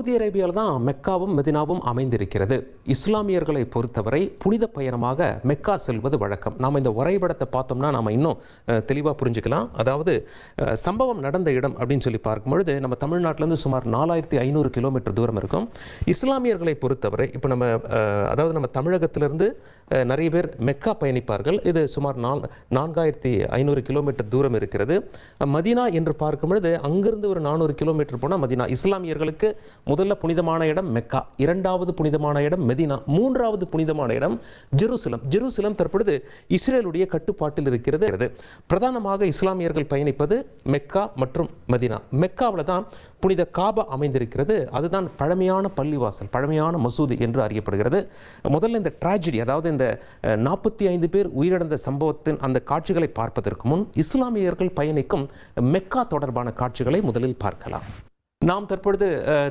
Saudi அரேபியாவில் தான் மெக்காவும் மெதினாவும் அமைந்திருக்கிறது. இஸ்லாமியர்களை பொறுத்தவரை புனித பயணமாக மெக்கா செல்வது வழக்கம். நாம் இந்த வரைபடத்தை பார்த்தோம்னா நாம் இன்னும் தெளிவாக புரிஞ்சுக்கலாம். அதாவது சம்பவம் நடந்த இடம் அப்படின்னு சொல்லி பார்க்கும் பொழுது நம்ம தமிழ்நாட்டிலேருந்து சுமார் நாலாயிரத்தி ஐநூறு கிலோமீட்டர் தூரம் இருக்கும். இஸ்லாமியர்களை பொறுத்தவரை இப்போ நம்ம அதாவது நம்ம தமிழகத்திலிருந்து நிறைய பேர் மெக்கா பயணிப்பார்கள். இது சுமார் நால் நான்காயிரத்தி ஐநூறு கிலோமீட்டர் தூரம் இருக்கிறது. மதீனா என்று பார்க்கும்பொழுது அங்கிருந்து ஒரு நானூறு கிலோமீட்டர் போனால் மதினா. இஸ்லாமியர்களுக்கு முதல்ல புனிதமான இடம் மெக்கா இரண்டாவது புனிதமான இடம் மெதினா மூன்றாவது புனிதமான இடம் ஜெருசலம். ஜெருசலம் தற்பொழுது இஸ்ரேலுடைய கட்டுப்பாட்டில் இருக்கிறது. பிரதானமாக இஸ்லாமியர்கள் பயணிப்பது மெக்கா மற்றும் மதினா. மெக்காவில் தான் புனித காபா அமைந்திருக்கிறது. அதுதான் பழமையான பள்ளிவாசல் பழமையான மசூதி என்று அறியப்படுகிறது. முதல்ல இந்த ட்ராஜடி அதாவது இந்த நாற்பத்தி ஐந்து பேர் உயிரிழந்த சம்பவத்தின் அந்த காட்சிகளை பார்ப்பதற்கு முன் இஸ்லாமியர்கள் பயணிக்கும் மெக்கா தொடர்பான காட்சிகளை முதலில் பார்க்கலாம். நாம் தற்பொழுது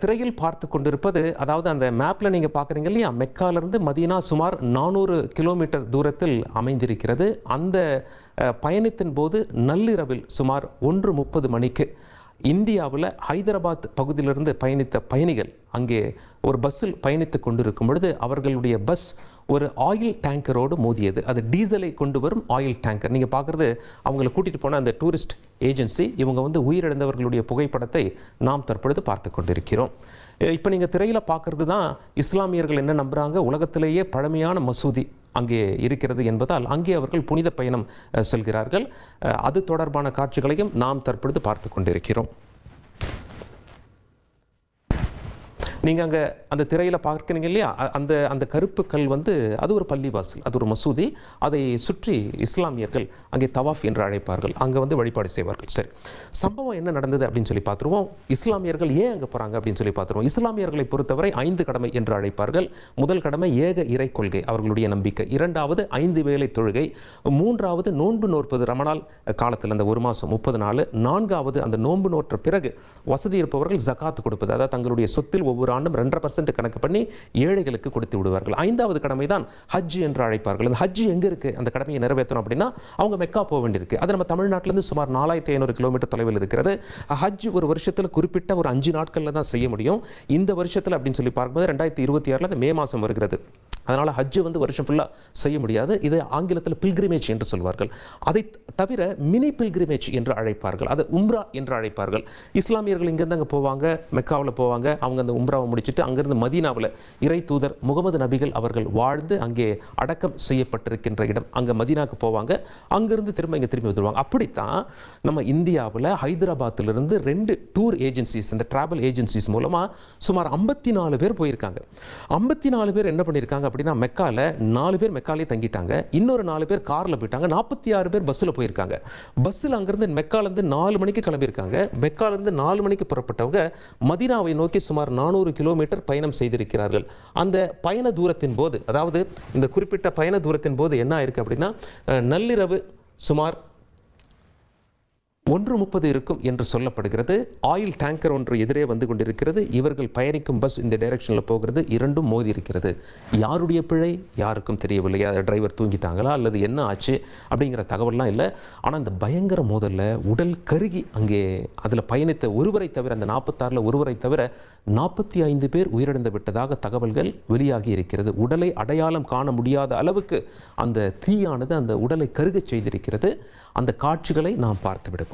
திரையில் பார்த்து கொண்டிருப்பது அதாவது அந்த மேப்பில் நீங்கள் பார்க்குறீங்க இல்லையா? மெக்காலிருந்து மதீனா சுமார் நானூறு கிலோமீட்டர் தூரத்தில் அமைந்திருக்கிறது. அந்த பயணத்தின் போது நள்ளிரவில் சுமார் ஒன்று முப்பது மணிக்கு இந்தியாவில் ஹைதராபாத் பகுதியிலிருந்து பயணித்த பயணிகள் அங்கே ஒரு பஸ்ஸில் பயணித்து கொண்டிருக்கும் பொழுது அவர்களுடைய பஸ் ஒரு ஆயில் டேங்கரோடு மோதியது. அது டீசலை கொண்டு வரும் ஆயில் டேங்கர் நீங்கள் பார்க்குறது அவங்களை கூட்டிகிட்டு போன அந்த டூரிஸ்ட் ஏஜென்சி இவங்க வந்து உயிரிழந்தவர்களுடைய புகைப்படத்தை நாம் தற்பொழுது பார்த்து கொண்டிருக்கிறோம். இப்போ நீங்கள் திரையில் பார்க்குறது தான் இஸ்லாமியர்கள் என்ன நம்புகிறாங்க உலகத்திலேயே பழமையான மசூதி அங்கே இருக்கிறது என்பதால் அங்கே அவர்கள் புனித பயணம் செல்கிறார்கள். அது தொடர்பான காட்சிகளையும் நாம் தற்பொழுது பார்த்து கொண்டிருக்கிறோம். நீங்கள் அங்கே அந்த திரையில் பார்க்குறீங்க இல்லையா? அந்த அந்த கருப்பு கல் வந்து அது ஒரு பள்ளிவாசல் அது ஒரு மசூதி. அதை சுற்றி இஸ்லாமியர்கள் அங்கே தவாஃப் என்று அழைப்பார்கள். அங்கே வந்து வழிபாடு செய்வார்கள். சரி. சம்பவம் என்ன நடந்தது அப்படின்னு சொல்லி பார்த்துருவோம். இஸ்லாமியர்கள் ஏன் அங்கே போகிறாங்க அப்படின்னு சொல்லி பார்த்துருவோம். இஸ்லாமியர்களை பொறுத்தவரை ஐந்து கடமை என்று அழைப்பார்கள். முதல் கடமை ஏக இறை கொள்கை அவர்களுடைய நம்பிக்கை. இரண்டாவது ஐந்து வேலை தொழுகை. மூன்றாவது நோன்பு நோற்பது ரமணால் காலத்தில் அந்த ஒரு மாதம் முப்பது நாள். நான்காவது அந்த நோன்பு நோற்ற பிறகு வசதி இருப்பவர்கள் ஜகாத்து கொடுப்பது. அதாவது தங்களுடைய சொத்தில் ஒவ்வொரு ஆண்டும் ரெண்டரை பர்சன்ட் கணக்கு பண்ணி ஏழைகளுக்கு கொடுத்து விடுவார்கள். ஐந்தாவது கடமை தான் ஹஜ் என்று அழைப்பார்கள். அந்த ஹஜ் எங்கே இருக்குது அந்த கடமையை நிறைவேற்றணும் அப்படின்னா அவங்க மெக்கா போக வேண்டியிருக்கு. அது நம்ம தமிழ்நாட்டிலேருந்து சுமார் நாலாயிரத்தி ஐநூறு கிலோமீட்டர் தொலைவில் இருக்கிறது. ஹஜ் ஒரு வருஷத்தில் குறிப்பிட்ட ஒரு அஞ்சு நாட்களில் தான் செய்ய முடியும். இந்த வருஷத்தில் அப்படின்னு சொல்லி பார்க்கும்போது ரெண்டாயிரத்தி இருபத்தி ஆறில் அது மே மாதம் வருகிறது. அதனால் ஹஜ்ஜு வந்து வருஷம் ஃபுல்லாக செய்ய முடியாது. இது ஆங்கிலத்தில் பில்கிரிமேஜ் என்று சொல்வார்கள். அதை தவிர மினி பில்கிரிமேஜ் என்று அழைப்பார்கள். அது உம்ரா என்று அழைப்பார்கள். இஸ்லாமியர்கள் இங்கேருந்து அங்கே போவாங்க மெக்காவில் போவாங்க. அவங்க அந்த உம்ராவை முடிச்சுட்டு அங்கேருந்து மதீனாவில் இறை தூதர் முகமது நபிகள் அவர்கள் வாழ்ந்து அங்கே அடக்கம் செய்யப்பட்டிருக்கின்ற இடம். அங்கே மதீனாவுக்கு போவாங்க. அங்கேருந்து திரும்ப இங்கே திரும்பி வந்துடுவாங்க அப்படித்தான் நம்ம இந்தியாவில் ஹைதராபாத்திலிருந்து ரெண்டு டூர் ஏஜென்சிஸ் இந்த ட்ராவல் ஏஜென்சிஸ் மூலமாக சுமார் ஐம்பத்தி நாலு பேர் போயிருக்காங்க. ஐம்பத்தி நாலு பேர் என்ன பண்ணியிருக்காங்க அப்படின்னா மெக்கால நாலு பேர் மெக்காலே தங்கிட்டாங்க. இன்னொரு நாலு பேர் காரில் போயிட்டாங்க. நாற்பத்தி ஆறு பேர் பஸ்ஸில் போயிருக்காங்க. பஸ்ஸில் அங்கேருந்து மெக்காலேருந்து நாலு மணிக்கு கிளம்பியிருக்காங்க. மெக்காலேருந்து நாலு மணிக்கு புறப்பட்டவங்க மதினாவை நோக்கி சுமார் நானூறு கிலோமீட்டர் பயணம் செய்திருக்கிறார்கள். அந்த பயண தூரத்தின் போது அதாவது இந்த குறிப்பிட்ட பயண தூரத்தின் போது என்ன ஆயிருக்கு அப்படின்னா நள்ளிரவு சுமார் ஒன்று முப்பது இருக்கும் என்று சொல்லப்படுகிறது. ஆயில் டேங்கர் ஒன்று எதிரே வந்து கொண்டிருக்கிறது. இவர்கள் பயணிக்கும் பஸ் இந்த டைரக்ஷனில் போகிறது. இரண்டும் மோதி இருக்கிறது. யாருடைய பிழை? யாருக்கும் தெரியவில்லை. டிரைவர் தூங்கிட்டாங்களா? அல்லது என்ன ஆச்சு? அப்படிங்கிற தகவல்லாம் இல்லை. ஆனால் இந்த பயங்கர மோதலில் உடல் கருகி அங்கே அதில் பயணித்த ஒருவரை தவிர அந்த நாற்பத்தாறில் ஒருவரை தவிர நாற்பத்தி ஐந்து பேர் உயிரிழந்து விட்டதாக தகவல்கள் வெளியாகி இருக்கிறது. உடலை அடையாளம் காண முடியாத அளவுக்கு அந்த தீயானது அந்த உடலை கருகச் செய்திருக்கிறது. அந்த காட்சிகளை நாம் பார்த்து விடுவோம்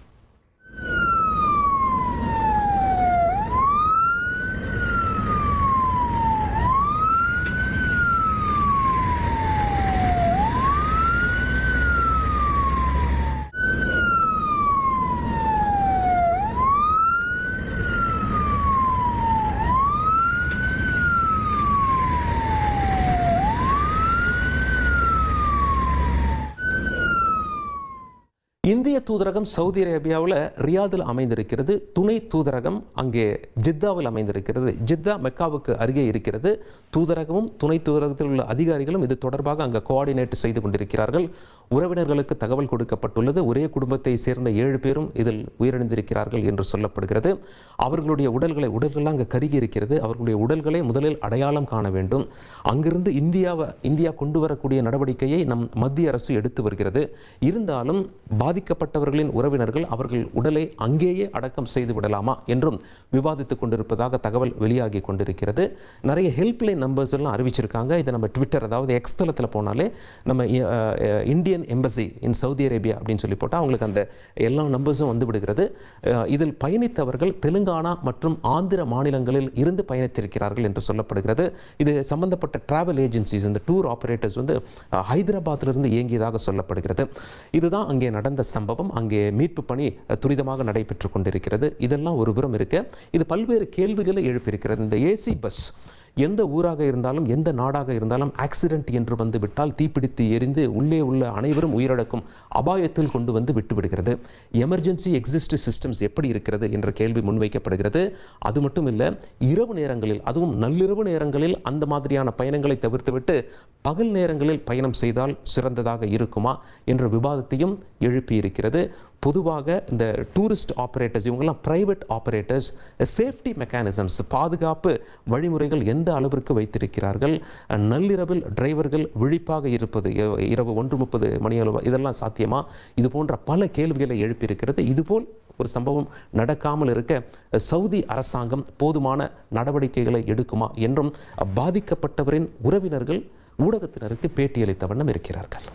இந்திய தூதரகம் சவுதி அரேபியாவில் ரியாதில் அமைந்திருக்கிறது. துணை தூதரகம் அங்கே ஜித்தாவில் அமைந்திருக்கிறது. ஜித்தா மெக்காவுக்கு அருகே இருக்கிறது. தூதரகமும் துணை தூதரகத்தில் உள்ள அதிகாரிகளும் இது தொடர்பாக அங்கே கோஆர்டினேட் செய்து கொண்டிருக்கிறார்கள். உறவினர்களுக்கு தகவல் கொடுக்கப்பட்டுள்ளது. ஒரே குடும்பத்தை சேர்ந்த ஏழு பேரும் இதில் உயிரிழந்திருக்கிறார்கள் என்று சொல்லப்படுகிறது. அவர்களுடைய உடல்களை உடல்கள்லாம் அங்கே கருகி இருக்கிறது. அவர்களுடைய உடல்களை முதலில் அடையாளம் காண வேண்டும். அங்கிருந்து இந்தியாவை இந்தியா கொண்டு வரக்கூடிய நடவடிக்கையை நம் மத்திய அரசு எடுத்து வருகிறது. இருந்தாலும் பாதிக்கப்பட்டவர்களின் உறவினர்கள் அவர்கள் உடலை அங்கேயே அடக்கம் செய்து விடலாமா என்றும் விவாதித்துக் கொண்டிருப்பதாக தகவல் வெளியாகி கொண்டிருக்கிறது. நிறைய ஹெல்ப்லைன் நம்பர்ஸ் எல்லாம் அறிவிச்சிருக்காங்க. இதை நம்ம ட்விட்டர் அதாவது எக்ஸ் தளத்தில் போனாலே நம்ம Indian embassy in Saudi Arabia அப்படின்னு சொல்லி போட்டால் அவங்களுக்கு அந்த எல்லா நம்பர்ஸும் வந்து விடுகிறது. இதில் பயணித்தவர்கள் தெலுங்கானா மற்றும் ஆந்திர மாநிலங்களில் இருந்து பயணித்திருக்கிறார்கள் என்று சொல்லப்படுகிறது. இது சம்பந்தப்பட்ட டிராவல் ஏஜென்சிஸ் இந்த டூர் ஆப்ரேட்டர்ஸ் வந்து ஹைதராபாத்திலிருந்து இயங்கியதாக சொல்லப்படுகிறது. இதுதான் அங்கே நடந்த சம்பவம் அங்கே மீட்பு பணி துரிதமாக நடைபெற்று கொண்டிருக்கிறது. இதெல்லாம் ஒரு புறம் இருக்க. இது பல்வேறு கேள்விகளை எழுப்பியிருக்கிறது. இந்த ஏசி பஸ் எந்த ஊராக இருந்தாலும் எந்த நாடாக இருந்தாலும் ஆக்சிடென்ட் என்று வந்துவிட்டால் தீப்பிடித்து எரிந்து உள்ளே உள்ள அனைவரும் உயிரிழக்கும் அபாயத்தில் கொண்டு வந்து விட்டுவிடுகிறது எமர்ஜென்சி எக்ஸிஸ்ட் சிஸ்டம்ஸ் எப்படி இருக்கிறது என்ற கேள்வி முன்வைக்கப்படுகிறது. அது மட்டும் இல்லை இரவு நேரங்களில் அதுவும் நள்ளிரவு நேரங்களில் அந்த மாதிரியான பயணங்களை தவிர்த்துவிட்டு பகல் நேரங்களில் பயணம் செய்தால் சிறந்ததாக இருக்குமா என்ற விவாதத்தையும் எழுப்பியிருக்கிறது. பொதுவாக இந்த டூரிஸ்ட் ஆப்ரேட்டர்ஸ் இவங்கெல்லாம் ப்ரைவேட் ஆப்ரேட்டர்ஸ் சேஃப்டி மெக்கானிசம்ஸ் பாதுகாப்பு வழிமுறைகள் எந்த அளவிற்கு வைத்திருக்கிறார்கள்? நள்ளிரவில் டிரைவர்கள் விழிப்பாக இருப்பது இரவு ஒன்று முப்பது மணி அளவு இதெல்லாம் சாத்தியமா? இது போன்ற பல கேள்விகளை எழுப்பியிருக்கிறது. இதுபோல் ஒரு சம்பவம் நடக்காமல் இருக்க சவுதி அரசாங்கம் போதுமான நடவடிக்கைகளை எடுக்குமா என்றும் பாதிக்கப்பட்டவரின் உறவினர்கள் ஊடகத்தினருக்கு பேட்டியளித்த வண்ணம் இருக்கிறார்கள்.